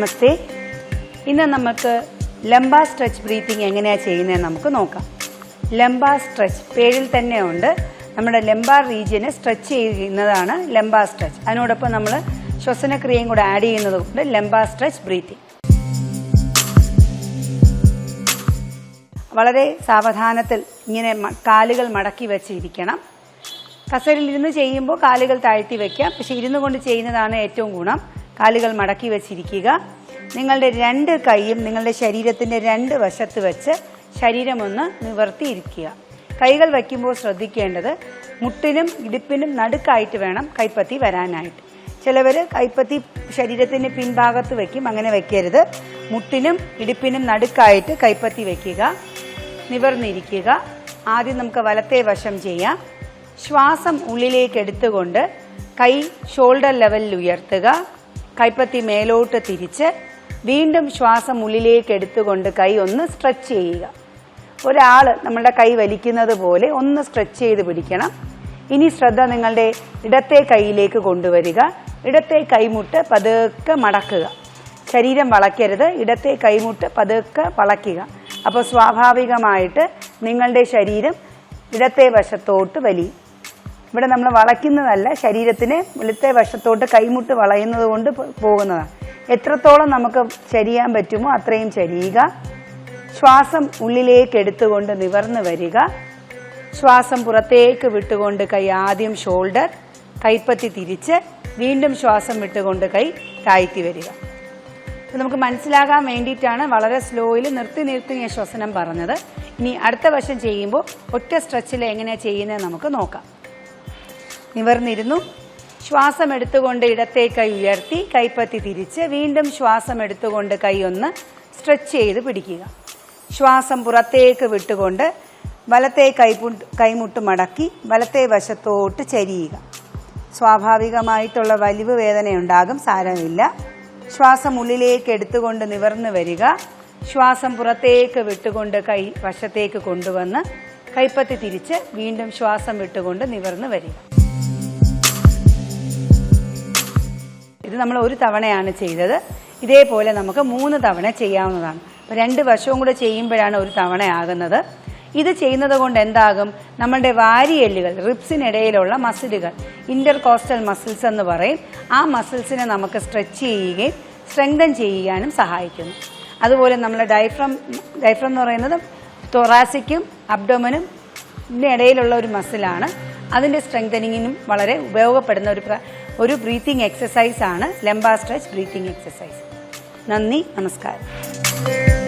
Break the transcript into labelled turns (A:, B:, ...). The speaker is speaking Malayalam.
A: നമസ്തേ. ഇന്ന് നമുക്ക് ലംബ സ്ട്രെച്ച് ബ്രീത്തിങ് എങ്ങനെയാണ് ചെയ്യുന്നത് നമുക്ക് നോക്കാം. ലംബ സ്ട്രെച്ച് പേരിൽ തന്നെ ഉണ്ട്. നമ്മുടെ ലംബാർ റീജിയനെ സ്ട്രെച്ച് ചെയ്യുന്നതാണ് ലംബ സ്ട്രെച്ച്. അതിനോടൊപ്പം നമ്മൾ ശ്വസനക്രിയയും കൂടെ ആഡ് ചെയ്യുന്നത് കൊണ്ട് ലംബ സ്ട്രെച്ച് ബ്രീത്തിങ്. വളരെ സാവധാനത്തിൽ ഇങ്ങനെ കാലുകൾ മടക്കി വെച്ചിരിക്കണം. കസേരയിൽ ഇരുന്ന് ചെയ്യുമ്പോൾ കാലുകൾ താഴ്ത്തി വെക്കാം. പക്ഷെ ഇരുന്നു കൊണ്ട് ചെയ്യുന്നതാണ് ഏറ്റവും ഗുണം. കാലുകൾ മടക്കി വെച്ചിരിക്കുക. നിങ്ങളുടെ രണ്ട് കൈയും നിങ്ങളുടെ ശരീരത്തിന്റെ രണ്ട് വശത്ത് വെച്ച് ശരീരം ഒന്ന് നിവർത്തിയിരിക്കുക. കൈകൾ വയ്ക്കുമ്പോൾ ശ്രദ്ധിക്കേണ്ടത് മുട്ടിനും ഇടുപ്പിനും നടുക്കായിട്ട് വേണം കൈപ്പത്തി വരാനായിട്ട്. ചിലവർ കൈപ്പത്തി ശരീരത്തിന്റെ പിൻഭാഗത്ത് വയ്ക്കും അങ്ങനെ വയ്ക്കരുത് മുട്ടിനും ഇടുപ്പിനും നടുക്കായിട്ട് കൈപ്പത്തി വയ്ക്കുക നിവർന്നിരിക്കുക. ആദ്യം നമുക്ക് വലത്തെ വശം ചെയ്യാം. ശ്വാസം ഉള്ളിലേക്ക് എടുത്തുകൊണ്ട് കൈ ഷോൾഡർ ലെവലിൽ ഉയർത്തുക. കൈപ്പത്തി മേലോട്ട് തിരിച്ച് വീണ്ടും ശ്വാസം ഉള്ളിലേക്ക് എടുത്തുകൊണ്ട് കൈ ഒന്ന് സ്ട്രെച്ച് ചെയ്യുക. ഒരാൾ നമ്മളുടെ കൈ വലിക്കുന്നത് പോലെ ഒന്ന് സ്ട്രെച്ച് ചെയ്ത് പിടിക്കണം. ഇനി ശ്രദ്ധ നിങ്ങളുടെ ഇടത്തെ കൈയിലേക്ക് കൊണ്ടുവരിക. ഇടത്തെ കൈമുട്ട് പതുക്കെ മടക്കുക. ശരീരം വളയ്ക്കരുത്. ഇടത്തെ കൈമുട്ട് പതുക്കെ വളയ്ക്കുക. അപ്പോൾ സ്വാഭാവികമായിട്ട് നിങ്ങളുടെ ശരീരം ഇടത്തെ വശത്തോട്ട് വലിയും. ഇവിടെ നമ്മൾ വളയ്ക്കുന്നതല്ല ശരീരത്തിനെ വെളുത്തെ വശത്തോട്ട് കൈമുട്ട് വളയുന്നത് കൊണ്ട് പോകുന്നതാണ് എത്രത്തോളം നമുക്ക് ചരിയാൻ പറ്റുമോ അത്രയും ചരിയുക. ശ്വാസം ഉള്ളിലേക്ക് എടുത്തുകൊണ്ട് നിവർന്ന് വരിക. ശ്വാസം പുറത്തേക്ക് വിട്ടുകൊണ്ട് കൈ ആദ്യം ഷോൾഡർ കൈപ്പത്തി തിരിച്ച് വീണ്ടും ശ്വാസം വിട്ടുകൊണ്ട് കൈ താഴ്ത്തി വരിക. നമുക്ക് മനസ്സിലാകാൻ വേണ്ടിയിട്ടാണ് വളരെ സ്ലോയിൽ നിർത്തി നിർത്തി ഞാൻ ശ്വസനം പറഞ്ഞത്. ഇനി അടുത്ത വശം ചെയ്യുമ്പോൾ ഒറ്റ സ്ട്രെച്ചിൽ എങ്ങനെയാണ് ചെയ്യുന്നത് നമുക്ക് നോക്കാം. നിവർന്നിരുന്നു. ശ്വാസം എടുത്തുകൊണ്ട് ഇടത്തെ കൈ ഉയർത്തി കൈപ്പത്തി തിരിച്ച് വീണ്ടും ശ്വാസം എടുത്തുകൊണ്ട് കൈ ഒന്ന് സ്ട്രെച്ച് ചെയ്ത് പിടിക്കുക. ശ്വാസം പുറത്തേക്ക് വിട്ടുകൊണ്ട് വലത്തെ കൈപു കൈമുട്ട് മടക്കി വലത്തെ വശത്തോട്ട് ചരിയുക. സ്വാഭാവികമായിട്ടുള്ള വലിവ് വേദനയുണ്ടാകും സാരമില്ല. ശ്വാസം ഉള്ളിലേക്ക് എടുത്തുകൊണ്ട് നിവർന്ന് വരിക. ശ്വാസം പുറത്തേക്ക് വിട്ടുകൊണ്ട് കൈ വശത്തേക്ക് കൊണ്ടുവന്ന് കൈപ്പത്തി തിരിച്ച് വീണ്ടും ശ്വാസം വിട്ടുകൊണ്ട് നിവർന്ന് വരിക. ഇത് നമ്മൾ ഒരു തവണയാണ് ചെയ്തത്. ഇതേപോലെ നമുക്ക് മൂന്ന് തവണ ചെയ്യാവുന്നതാണ്. അപ്പോൾ രണ്ട് വശവും കൂടെ ചെയ്യുമ്പോഴാണ് ഒരു തവണ ആകുന്നത്. ഇത് ചെയ്യുന്നത് കൊണ്ട് എന്താകും? നമ്മളുടെ വാരിയെല്ലുകൾ റിബ്സിനിടയിലുള്ള മസിലുകൾ ഇന്റർ കോസ്റ്റൽ മസിൽസ് എന്ന് പറയും. ആ മസിൽസിനെ നമുക്ക് സ്ട്രെച്ച് ചെയ്യുകയും സ്ട്രെങ്തൻ ചെയ്യാനും സഹായിക്കുന്നു. അതുപോലെ നമ്മൾ ഡൈഫ്രം ഡൈഫ്രം എന്ന് പറയുന്നത് തൊറാസിക്കും അബ്ഡോമനും ഇടയിലുള്ള ഒരു മസിലാണ് അതിന്റെ സ്ട്രെങ്തനിങ്ങിനും വളരെ ഉപയോഗപ്പെടുന്ന ഒരു ഒരു ബ്രീത്തിങ് എക്സസൈസ് ആണ് ലംബ സ്ട്രെച്ച് ബ്രീത്തിങ് എക്സസൈസ് നന്ദി നമസ്കാരം.